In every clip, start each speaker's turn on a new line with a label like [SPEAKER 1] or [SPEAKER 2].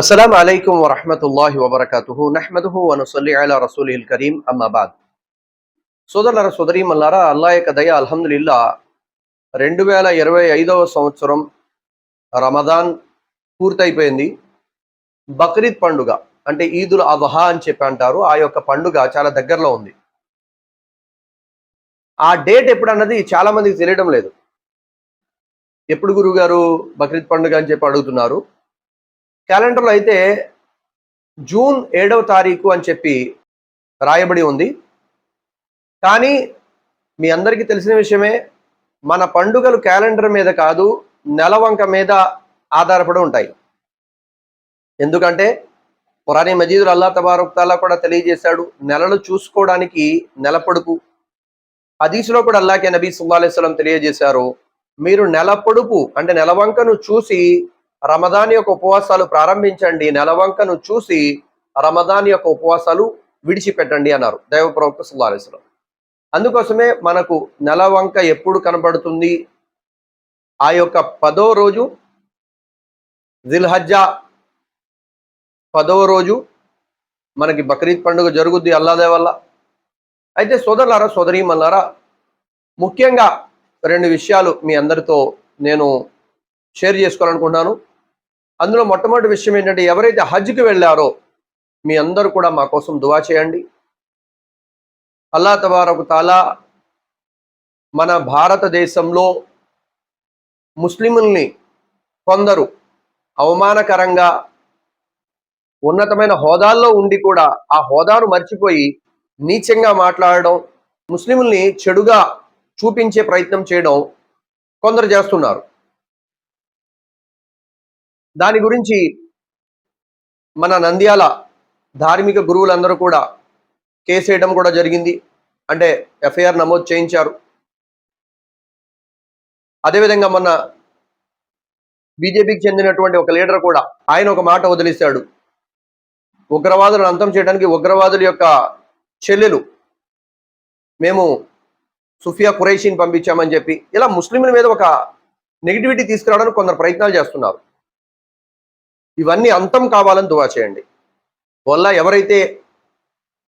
[SPEAKER 1] అస్సలం అయికం వరహమతుల్లాహి వబర్కతుహు నహ్మదుహు వనుసల్లి అలా రసూలిల్ కరీం అమ్మాబాద్ సోదరుల సోదరి మల్లారా అల్లా యొక్క దయ అల్హమ్దుల్లా రెండు వేల ఇరవై ఐదవ సంవత్సరం రమదాన్ పూర్తయిపోయింది. బక్రీద్ పండుగ అంటే ఈదుల్ అదహా అని చెప్పి అంటారు. ఆ యొక్క పండుగ చాలా దగ్గరలో ఉంది. ఆ డేట్ ఎప్పుడు అన్నది చాలా మందికి తెలియడం లేదు. ఎప్పుడు గురుగారు బక్రీద్ పండుగ అని చెప్పి అడుగుతున్నారు. క్యాలెండర్లో అయితే జూన్ ఏడవ తారీఖు అని చెప్పి రాయబడి ఉంది. కానీ మీ అందరికీ తెలిసిన విషయమే మన పండుగలు క్యాలెండర్ మీద కాదు నెలవంక మీద ఆధారపడి ఉంటాయి. ఎందుకంటే పురాణి మజీదులు అల్లా తబారుక్తాలా కూడా తెలియజేశాడు నెలలు చూసుకోవడానికి నెల పొడుపు. హదీసులో కూడా అల్లాకే నబీ సుల్లా అలైస్లం తెలియజేశారు మీరు నెల పొడుపు అంటే నెలవంకను చూసి రమదాన్ యొక్క ఉపవాసాలు ప్రారంభించండి. నెలవంకను చూసి రమదాన్ యొక్క ఉపవాసాలు విడిచిపెట్టండి అన్నారు. దైవ ప్రవక్త సుల్లాలేశ్వరం అందుకోసమే మనకు నెలవంక ఎప్పుడు కనబడుతుంది? ఆ యొక్క పదో రోజు జిల్హజ్జా పదవ రోజు మనకి బక్రీద్ పండుగ జరుగుద్ది అల్లాదే వల్ల అయితే సోదరులారా సోదరీమన్నారా ముఖ్యంగా రెండు విషయాలు మీ అందరితో నేను షేర్ చేసుకోవాలనుకుంటున్నాను. అందులో మొట్టమొదటి విషయం ఏంటంటే ఎవరైతే హజ్కి వెళ్ళారో మీ అందరూ కూడా మా కోసం దువా చేయండి. అల్లా తబారకు తాలా మన భారతదేశంలో ముస్లిముల్ని కొందరు అవమానకరంగా ఉన్నతమైన హోదాల్లో ఉండి కూడా ఆ హోదాను మర్చిపోయి నీచంగా మాట్లాడడం ముస్లిముల్ని చెడుగా చూపించే ప్రయత్నం చేయడం కొందరు చేస్తున్నారు. దాని గురించి మన నంద్యాల ధార్మిక గురువులందరూ కూడా కేసు వేయడం కూడా జరిగింది. అంటే ఎఫ్ఐఆర్ నమోదు చేయించారు. అదేవిధంగా మొన్న బీజేపీకి చెందినటువంటి ఒక లీడర్ కూడా ఆయన ఒక మాట వదిలేశాడు. ఉగ్రవాదులను అంతం చేయడానికి ఉగ్రవాదుల యొక్క చెల్లెలు మేము సుఫియా ఖురైషిని పంపించామని చెప్పి ఇలా ముస్లింల మీద ఒక నెగిటివిటీ తీసుకురావడానికి కొందరు ప్రయత్నాలు చేస్తున్నారు. ఇవన్నీ అంతం కావాలని దువా చేయండి. వల్ల ఎవరైతే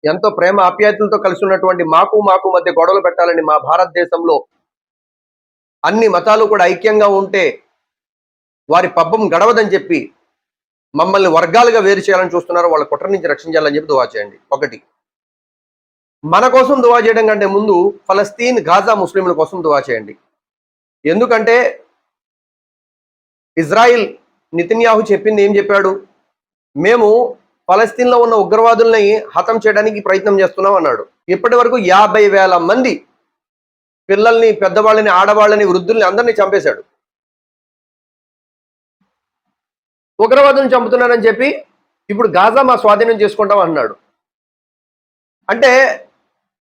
[SPEAKER 1] ఎంతో ప్రేమ ఆప్యాయతలతో కలిసి ఉన్నటువంటి మాకు మాకు మధ్య గొడవలు పెట్టాలని మా భారతదేశంలో అన్ని మతాలు కూడా ఐక్యంగా ఉంటే వారి పబ్బం గడవదని చెప్పి మమ్మల్ని వర్గాలుగా వేరు చేయాలని చూస్తున్నారు వాళ్ళ కుట్ర నుంచి రక్షించాలని చెప్పి దువా చేయండి. ఒకటి. మన కోసం దువా చేయడం కంటే ముందు ఫలస్తీన్ గాజా ముస్లింల కోసం దువా చేయండి. ఎందుకంటే ఇజ్రాయిల్ నితిన్యాహు చెప్పింది ఏం చెప్పాడు? మేము ఫలస్తీన్లో ఉన్న ఉగ్రవాదుల్ని హతం చేయడానికి ప్రయత్నం చేస్తున్నాం అన్నాడు. ఇప్పటి వరకు యాభై వేల మంది పిల్లల్ని పెద్దవాళ్ళని ఆడవాళ్ళని వృద్ధుల్ని అందరినీ చంపేశాడు. ఉగ్రవాదులను చంపుతున్నానని చెప్పి ఇప్పుడు గాజా మా స్వాధీనం చేసుకుంటాం అన్నాడు. అంటే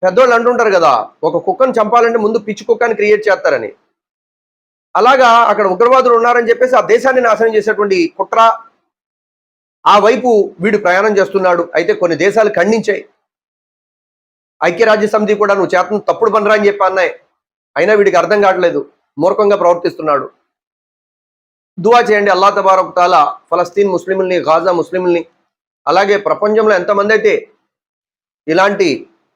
[SPEAKER 1] పెద్దోళ్ళు అంటుంటారు కదా ఒక కుక్కను చంపాలంటే ముందు పిచ్చి కుక్కని క్రియేట్ చేస్తారని. అలాగా అక్కడ ఉగ్రవాదులు ఉన్నారని చెప్పేసి ఆ దేశాన్ని నాశనం చేసేటువంటి కుట్ర ఆ వైపు వీడు ప్రయాణం చేస్తున్నాడు. అయితే కొన్ని దేశాలు ఖండించాయి. ఐక్యరాజ్య సమితి కూడా నువ్వు చేతను తప్పుడు పనిరా అని చెప్పి అన్నాయి. అయినా వీడికి అర్థం కావట్లేదు. మూర్ఖంగా ప్రవర్తిస్తున్నాడు. దువా చేయండి అల్లా తబారక్ తాలా ఫలస్తీన్ ముస్లింల్ని గాజా ముస్లింల్ని అలాగే ప్రపంచంలో ఎంతమంది అయితే ఇలాంటి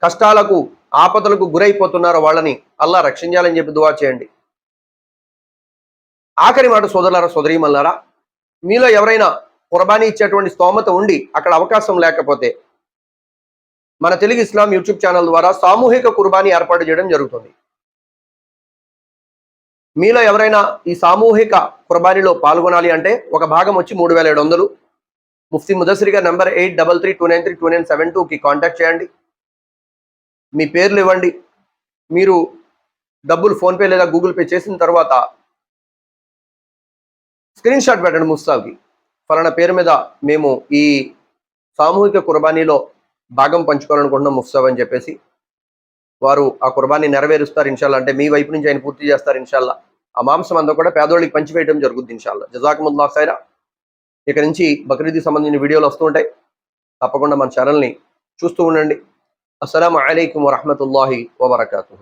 [SPEAKER 1] కష్టాలకు ఆపదలకు గురైపోతున్నారో వాళ్ళని అల్లా రక్షించాలని చెప్పి దువా చేయండి. ఆఖరి మాట సోదరులారా సోదరీమల్లారా మీలో ఎవరైనా కుర్బానీ ఇచ్చేటువంటి స్తోమత ఉండి అక్కడ అవకాశం లేకపోతే మన తెలుగు ఇస్లాం యూట్యూబ్ ఛానల్ ద్వారా సామూహిక కుర్బానీ ఏర్పాటు చేయడం జరుగుతుంది. మీలో ఎవరైనా ఈ సామూహిక కుర్బానీలో పాల్గొనాలి అంటే ఒక భాగం వచ్చి మూడు వేల ఏడు వందలు. ముఫ్తీ ముదసిరి గారి number eight double three two nine three two nine seven టూకి కాంటాక్ట్ చేయండి. మీ పేర్లు ఇవ్వండి. మీరు డబ్బులు ఫోన్పే లేదా గూగుల్ పే చేసిన తర్వాత స్క్రీన్ షాట్ పెట్టండి ముస్తాబ్కి ఫలానా పేరు మీద మేము ఈ సామూహిక కుర్బానీలో భాగం పంచుకోవాలనుకుంటున్నాం ముస్తాబ్ అని చెప్పేసి. వారు ఆ కుర్బానీ నెరవేరుస్తారు ఇన్షాల్లా. అంటే మీ వైపు నుంచి ఆయన పూర్తి చేస్తారు ఇన్షాల్లా. ఆ మాంసం అంతా కూడా పేదోళ్ళకి పంచివేయడం జరుగుతుంది ఇన్షాల్లా. జజాకముల్లా సైరా ఇక నుంచి బక్రీద్కి సంబంధించిన వీడియోలు వస్తూ ఉంటాయి. తప్పకుండా మన ఛానల్ని చూస్తూ ఉండండి. అస్సలం అయికం వరహమూల వబర్కాతూ